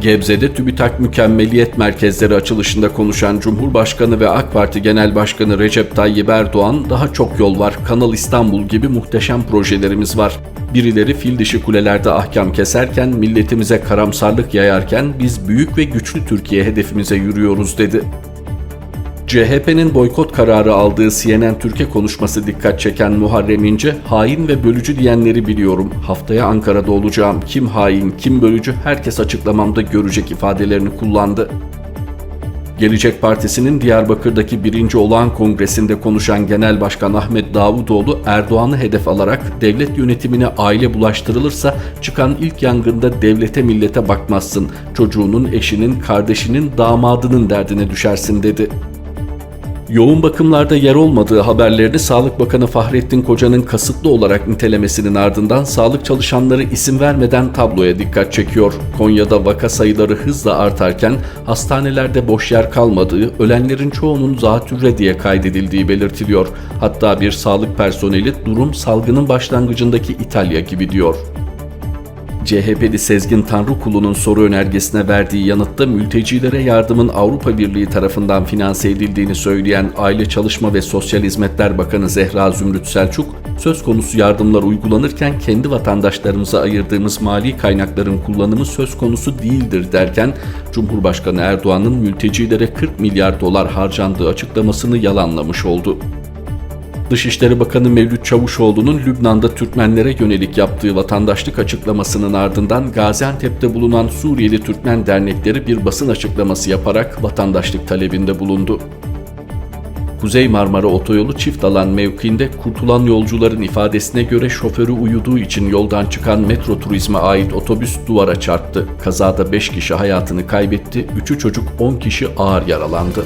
Gebze'de TÜBİTAK Mükemmeliyet Merkezleri açılışında konuşan Cumhurbaşkanı ve AK Parti Genel Başkanı Recep Tayyip Erdoğan, daha çok yol var, Kanal İstanbul gibi muhteşem projelerimiz var. Birileri fil dişi kulelerde ahkam keserken, milletimize karamsarlık yayarken biz büyük ve güçlü Türkiye hedefimize yürüyoruz dedi. CHP'nin boykot kararı aldığı CNN Türkiye konuşması dikkat çeken Muharrem İnce, hain ve bölücü diyenleri biliyorum. Haftaya Ankara'da olacağım. Kim hain, kim bölücü herkes açıklamamda görecek ifadelerini kullandı. Gelecek Partisi'nin Diyarbakır'daki birinci olağan kongresinde konuşan Genel Başkan Ahmet Davutoğlu Erdoğan'ı hedef alarak devlet yönetimine aile bulaştırılırsa çıkan ilk yangında devlete millete bakmazsın, çocuğunun, eşinin, kardeşinin, damadının derdine düşersin dedi. Yoğun bakımlarda yer olmadığı haberlerini Sağlık Bakanı Fahrettin Koca'nın kasıtlı olarak nitelemesinin ardından sağlık çalışanları isim vermeden tabloya dikkat çekiyor. Konya'da vaka sayıları hızla artarken hastanelerde boş yer kalmadığı, ölenlerin çoğunun zatürre diye kaydedildiği belirtiliyor. Hatta bir sağlık personeli durum salgının başlangıcındaki İtalya gibi diyor. CHP'li Sezgin Tanrıkulu'nun soru önergesine verdiği yanıtta mültecilere yardımın Avrupa Birliği tarafından finanse edildiğini söyleyen Aile Çalışma ve Sosyal Hizmetler Bakanı Zehra Zümrüt Selçuk, söz konusu yardımlar uygulanırken kendi vatandaşlarımıza ayırdığımız mali kaynakların kullanımı söz konusu değildir derken, Cumhurbaşkanı Erdoğan'ın mültecilere 40 milyar dolar harcandığı açıklamasını yalanlamış oldu. Dışişleri Bakanı Mevlüt Çavuşoğlu'nun Lübnan'da Türkmenlere yönelik yaptığı vatandaşlık açıklamasının ardından Gaziantep'te bulunan Suriyeli Türkmen dernekleri bir basın açıklaması yaparak vatandaşlık talebinde bulundu. Kuzey Marmara Otoyolu çift alan mevkiinde kurtulan yolcuların ifadesine göre şoförü uyuduğu için yoldan çıkan metro turizme ait otobüs duvara çarptı. Kazada 5 kişi hayatını kaybetti, 3'ü çocuk 10 kişi ağır yaralandı.